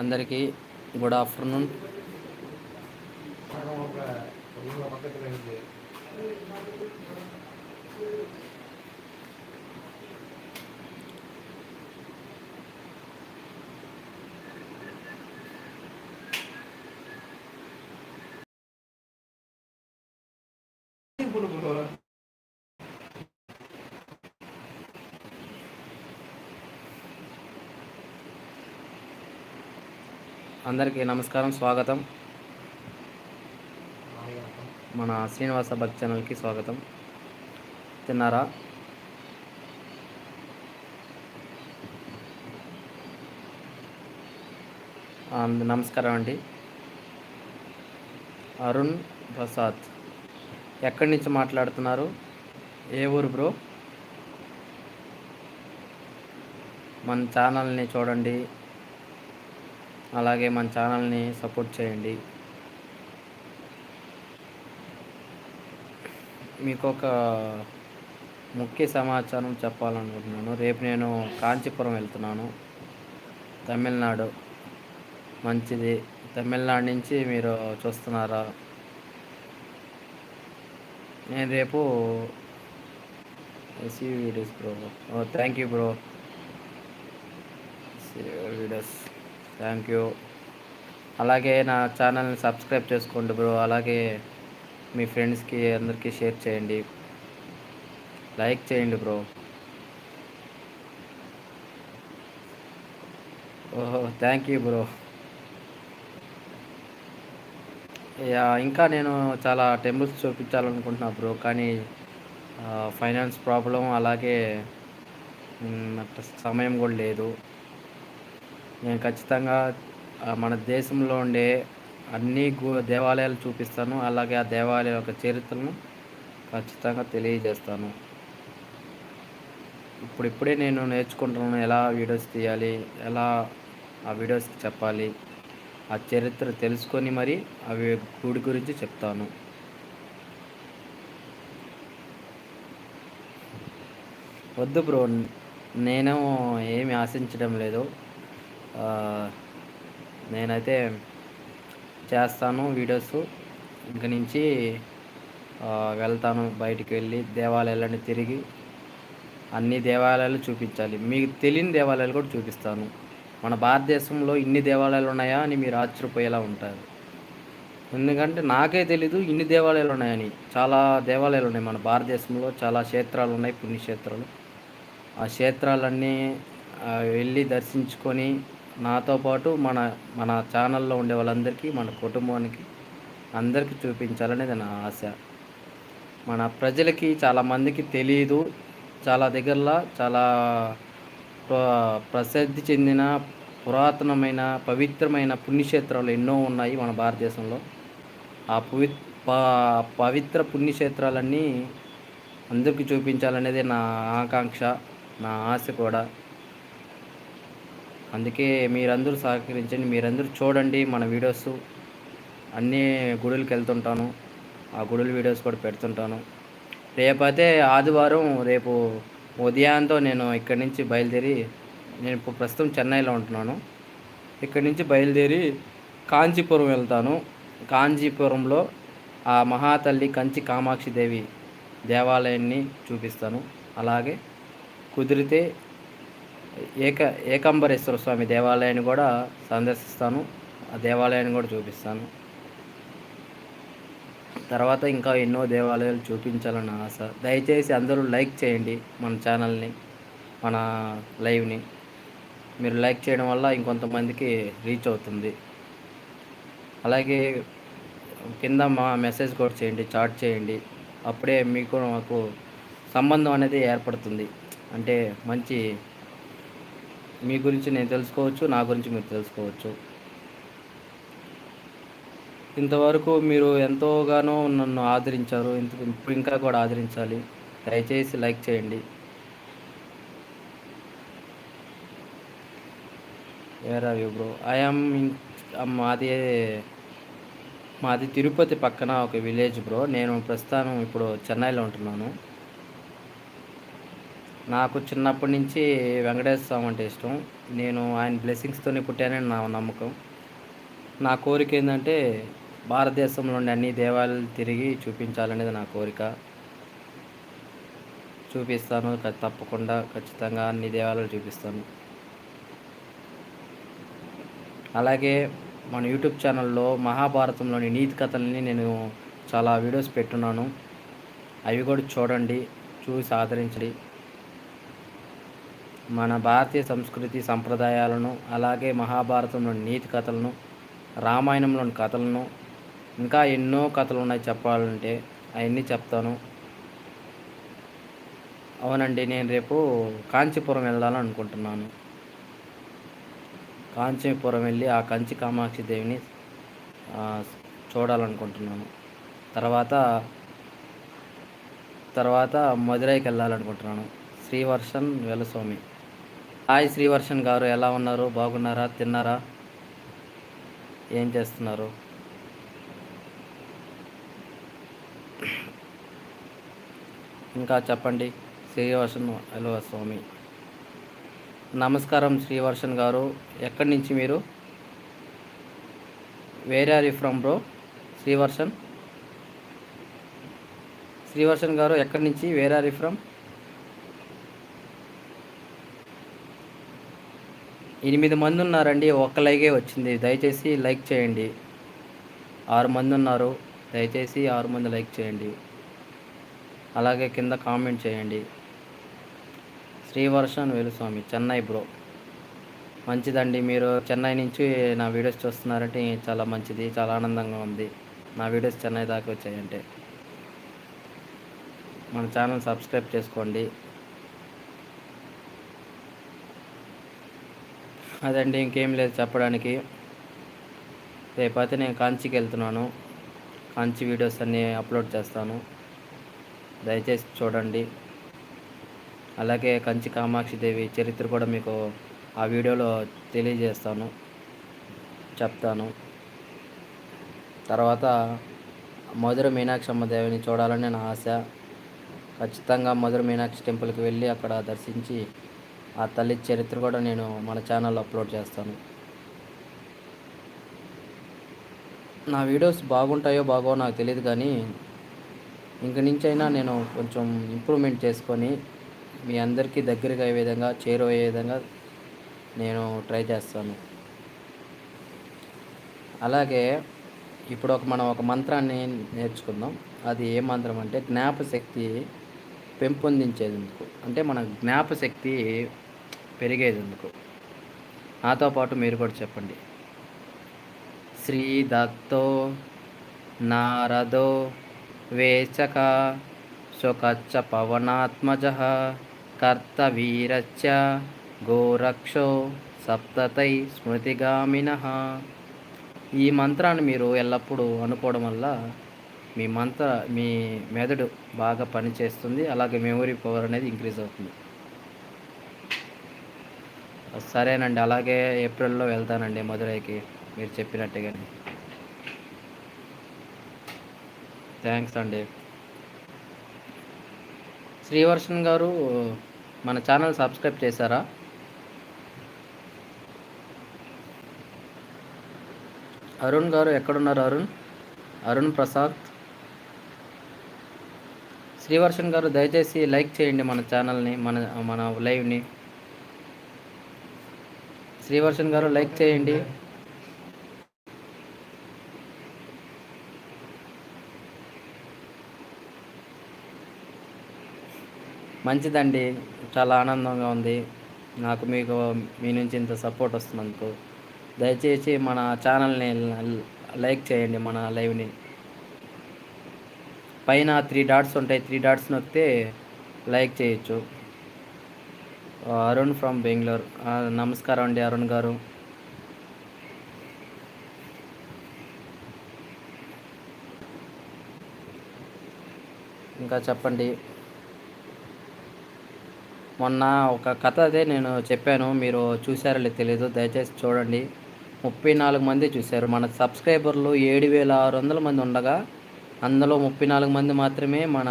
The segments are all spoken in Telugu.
అందరికీ గుడ్ ఆఫ్టర్నూన్. అందరికీ నమస్కారం స్వాగతం. మన శ్రీనివాస భక్తి ఛానల్కి స్వాగతం. తిన్నారా? నమస్కారం అండి. అరుణ్ ప్రసాద్ ఎక్కడి నుంచి మాట్లాడుతున్నారు? ఏ ఊరు బ్రో? మన ఛానల్ని చూడండి. అలాగే మన ఛానల్ని సపోర్ట్ చేయండి. మీకు ఒక ముఖ్య సమాచారం చెప్పాలనుకుంటున్నాను. రేపు నేను కాంచీపురం వెళ్తున్నాను. తమిళనాడు. మంచిది. తమిళనాడు నుంచి మీరు చూస్తున్నారా? నేను రేపు see videos bro oh thank you bro videos thank you అలాగే నా ఛానల్ని సబ్స్క్రైబ్ చేసుకోండి బ్రో. అలాగే మీ ఫ్రెండ్స్కి అందరికీ షేర్ చేయండి. లైక్ చేయండి బ్రో. ఓహో థ్యాంక్ యూ బ్రో. యా, ఇంకా నేను చాలా టెంపుల్స్ చూపించాలనుకుంటున్నా బ్రో. కానీ ఫైనాన్స్ ప్రాబ్లం అలాగే సమయం కూడా లేదు. నేను ఖచ్చితంగా మన దేశంలో ఉండే అన్ని గు దేవాలయాలు చూపిస్తాను. అలాగే ఆ దేవాలయం యొక్క చరిత్రను ఖచ్చితంగా తెలియజేస్తాను. ఇప్పుడిప్పుడే నేను నేర్చుకుంటున్నాను ఎలా వీడియోస్ తీయాలి ఎలా ఆ వీడియోస్కి చెప్పాలి ఆ చరిత్ర తెలుసుకొని మరి అవి గుడి గురించి చెప్తాను. వద్దు బ్రో నేను ఏమి ఆశించడం లేదు. నేనైతే చేస్తాను వీడియోస్. ఇంక నుంచి వెళ్తాను బయటికి వెళ్ళి దేవాలయాలన్నీ తిరిగి అన్ని దేవాలయాలు చూపించాలి. మీకు తెలియని దేవాలయాలు కూడా చూపిస్తాను. మన భారతదేశంలో ఇన్ని దేవాలయాలు ఉన్నాయా అని మీరు ఆశ్చర్యపోయేలా ఉంటారు. ఎందుకంటే నాకే తెలీదు ఇన్ని దేవాలయాలు ఉన్నాయని. చాలా దేవాలయాలు ఉన్నాయి మన భారతదేశంలో చాలా క్షేత్రాలు ఉన్నాయి పుణ్యక్షేత్రాలు. ఆ క్షేత్రాలన్నీ వెళ్ళి దర్శించుకొని నాతో పాటు మన మన ఛానల్లో ఉండే వాళ్ళందరికీ మన కుటుంబానికి అందరికీ చూపించాలనేది నా ఆశ. మన ప్రజలకి చాలామందికి తెలియదు చాలా దగ్గరలో చాలా ప్రసిద్ధి చెందిన పురాతనమైన పవిత్రమైన పుణ్యక్షేత్రాలు ఎన్నో ఉన్నాయి మన భారతదేశంలో. ఆ పవి పవిత్ర పుణ్యక్షేత్రాలన్నీ అందరికీ చూపించాలనేది నా ఆకాంక్ష నా ఆశ కూడా. అందుకే మీరందరూ సహకరించండి మీరందరూ చూడండి మన వీడియోస్. అన్నీ గుడులకి వెళ్తుంటాను. ఆ గుడుల వీడియోస్ కూడా పెడుతుంటాను. రేపైతే ఆదివారం రేపు ఉదయంతో నేను ఇక్కడి నుంచి బయలుదేరి నేను ఇప్పుడు ప్రస్తుతం చెన్నైలో ఉంటున్నాను. ఇక్కడి నుంచి బయలుదేరి కాంచీపురం వెళ్తాను. కాంచీపురంలో ఆ మహాతల్లి కంచి కామాక్షి దేవి దేవాలయాన్ని చూపిస్తాను. అలాగే కుదిరితే ఏక ఏకంబరేశ్వర స్వామి దేవాలయాన్ని కూడా సందర్శిస్తాను. ఆ దేవాలయాన్ని కూడా చూపిస్తాను. తర్వాత ఇంకా ఎన్నో దేవాలయాలు చూపించాలని ఆశ. దయచేసి అందరూ లైక్ చేయండి మన ఛానల్ని మన లైవ్ని. మీరు లైక్ చేయడం వల్ల ఇంకొంతమందికి రీచ్ అవుతుంది. అలాగే కింద మా మెసేజ్ కూడా చేయండి చాట్ చేయండి. అప్పుడే మీకు మాకు సంబంధం అనేది ఏర్పడుతుంది. అంటే మంచి మీ గురించి నేను తెలుసుకోవచ్చు నా గురించి మీరు తెలుసుకోవచ్చు. ఇంతవరకు మీరు ఎంతోగానో నన్ను ఆదరించారు ఇంత ఇప్పుడు ఇంకా కూడా ఆదరించాలి. దయచేసి లైక్ చేయండి. Where are you bro I'm మాది మాది తిరుపతి పక్కన ఒక విలేజ్ బ్రో నేను ప్రస్తుతం ఇప్పుడు చెన్నైలో ఉంటున్నాను. నాకు చిన్నప్పటి నుంచి వెంకటేశ్వర స్వామి అంటే ఇష్టం. నేను ఆయన బ్లెస్సింగ్స్తోనే పుట్టానని నా నమ్మకం. నా కోరిక ఏంటంటే భారతదేశంలోని అన్ని దేవాలయాలు తిరిగి చూపించాలనేది నా కోరిక. చూపిస్తాను తప్పకుండా ఖచ్చితంగా అన్ని దేవాలయాలు చూపిస్తాను. అలాగే మన యూట్యూబ్ ఛానల్లో మహాభారతంలోని నీతి కథల్ని నేను చాలా వీడియోస్ పెట్టున్నాను. అవి కూడా చూడండి చూసి ఆదరించండి. మన భారతీయ సంస్కృతి సంప్రదాయాలను అలాగే మహాభారతంలోని నీతి కథలను రామాయణంలోని కథలను ఇంకా ఎన్నో కథలు ఉన్నాయి చెప్పాలంటే అవన్నీ చెప్తాను. అవునండి నేను రేపు కాంచీపురం వెళ్ళాలనుకుంటున్నాను కాంచీపురం వెళ్ళి ఆ కంచి కామాక్షి దేవిని చూడాలనుకుంటున్నాను. తర్వాత తర్వాత మదురైకి వెళ్ళాలనుకుంటున్నాను. శ్రీవర్షన్ వెలస్వామి. హాయ్ శ్రీవర్షన్ గారు ఎలా ఉన్నారు? బాగున్నారా? తిన్నారా? ఏం చేస్తున్నారు? ఇంకా చెప్పండి. శ్రీవర్షన్ హలో స్వామి. నమస్కారం శ్రీవర్షన్ గారు. ఎక్కడి నుంచి మీరు? Where are from bro? Srivarshan Srivarshan గారు ఎక్కడి నుంచి? వేరే ఆర్ ఫ్రమ్? ఎనిమిది మంది ఉన్నారండి ఒక్క లైకే వచ్చింది. దయచేసి లైక్ చేయండి. ఆరు మంది ఉన్నారు. దయచేసి ఆరు మంది లైక్ చేయండి. అలాగే కింద కామెంట్ చేయండి. శ్రీవర్షన్ వేలుస్వామి చెన్నై బ్రో మంచిదండి. మీరు చెన్నై నుంచి నా వీడియోస్ చూస్తున్నారంటే చాలా మంచిది చాలా ఆనందంగా ఉంది. నా వీడియోస్ చెన్నై దాకా వచ్చాయంటే. మన ఛానల్ సబ్స్క్రైబ్ చేసుకోండి. అదండి ఇంకేం లేదు చెప్పడానికి. రేపైతే నేను కాంచికి వెళ్తున్నాను. కాంచి వీడియోస్ అన్నీ అప్లోడ్ చేస్తాను. దయచేసి చూడండి. అలాగే కంచి కామాక్షి దేవి చరిత్ర కూడా మీకు ఆ వీడియోలో తెలియజేస్తాను. చెప్తాను. తర్వాత మధుర మీనాక్షమ్మ దేవిని చూడాలని నా ఆశ. ఖచ్చితంగా మధుర మీనాక్షి టెంపుల్కి వెళ్ళి అక్కడ దర్శించి ఆ తల్లి చరిత్ర కూడా నేను మన ఛానల్లో అప్లోడ్ చేస్తాను. నా వీడియోస్ బాగుంటాయో బాగో నాకు తెలియదు కానీ ఇంక నుంచైనా నేను కొంచెం ఇంప్రూవ్మెంట్ చేసుకొని మీ అందరికీ దగ్గరగా అయ్యే విధంగా చేరువయ్యే విధంగా నేను ట్రై చేస్తాను. అలాగే ఇప్పుడు ఒక మనం ఒక మంత్రాన్ని నేర్చుకుందాం. అది ఏ మంత్రం అంటే జ్ఞాపశక్తి పెంపొందించేందుకు. అంటే మన జ్ఞాపశక్తి పెరిగేందుకు. నాతో పాటు మీరు కూడా చెప్పండి. శ్రీ దత్తో నారదో వేచక సుఖచ్చ పవనాత్మజ కర్తవీరచ్చ గోరక్షో సప్తతై స్మృతిగామిన. ఈ మంత్రాన్ని మీరు ఎల్లప్పుడూ అనుకోవడం వల్ల మీ మంత్ర మీ మెదడు బాగా పనిచేస్తుంది. అలాగే మెమొరీ పవర్ అనేది ఇంక్రీజ్ అవుతుంది. సరేనండి అలాగే ఏప్రిల్లో వెళ్తానండి మధురైకి మీరు చెప్పినట్టుగా. థ్యాంక్స్ అండి. శ్రీవర్షన్ గారు మన ఛానల్ సబ్స్క్రైబ్ చేశారా? అరుణ్ గారు ఎక్కడున్నారు అరుణ్? అరుణ్ ప్రసాద్. శ్రీవర్షన్ గారు దయచేసి లైక్ చేయండి మన ఛానల్ని మన మన లైవ్ని. శ్రీవర్షన్ గారు లైక్ చేయండి. మంచిదండి. చాలా ఆనందంగా ఉంది. నాకు మీకు మీ నుంచి ఇంత సపోర్ట్ వస్తున్నందుకు. దయచేసి మన ఛానల్ని లైక్ చేయండి మన లైవ్ని. పైన త్రీ డాట్స్ ఉంటాయి. త్రీ డాట్స్ నొక్కితే లైక్ చేయొచ్చు. అరుణ్ ఫ్రమ్ బెంగళూరు. నమస్కారం అండి అరుణ్ గారు. ఇంకా చెప్పండి. మొన్న ఒక కథ అదే నేను చెప్పాను మీరు చూసారో లేదు తెలియదు దయచేసి చూడండి. ముప్పై నాలుగు మంది చూశారు. మన సబ్స్క్రైబర్లు ఏడు వేల ఆరు వందల మంది ఉండగా అందులో ముప్పై నాలుగు మంది మాత్రమే మన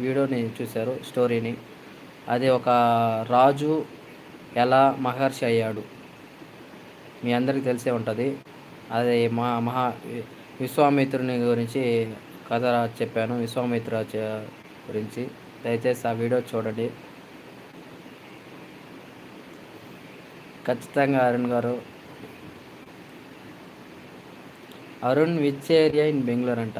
వీడియోని చూశారు స్టోరీని. అది ఒక రాజు ఎలా మహర్షి అయ్యాడు? మీ అందరికీ తెలిసే ఉంటుంది. అది మా మహా విశ్వామిత్రుని గురించి కథ చెప్పాను. విశ్వామిత్ర గురించి. దయచేసి ఆ వీడియో చూడండి. ఖచ్చితంగా అరుణ్ గారు. Arun which area in Bengaluru అంట.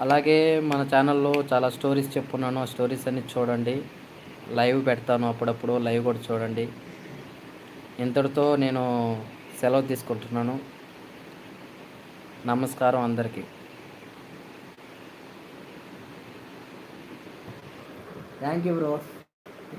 అలాగే మన ఛానల్లో చాలా స్టోరీస్ చెప్పున్నాను. ఆ స్టోరీస్ అన్ని చూడండి. లైవ్ పెడతాను అప్పుడప్పుడు. లైవ్ కూడా చూడండి. ఇంతటితో నేను సెలవు తీసుకుంటున్నాను. నమస్కారం అందరికీ. Thank you bro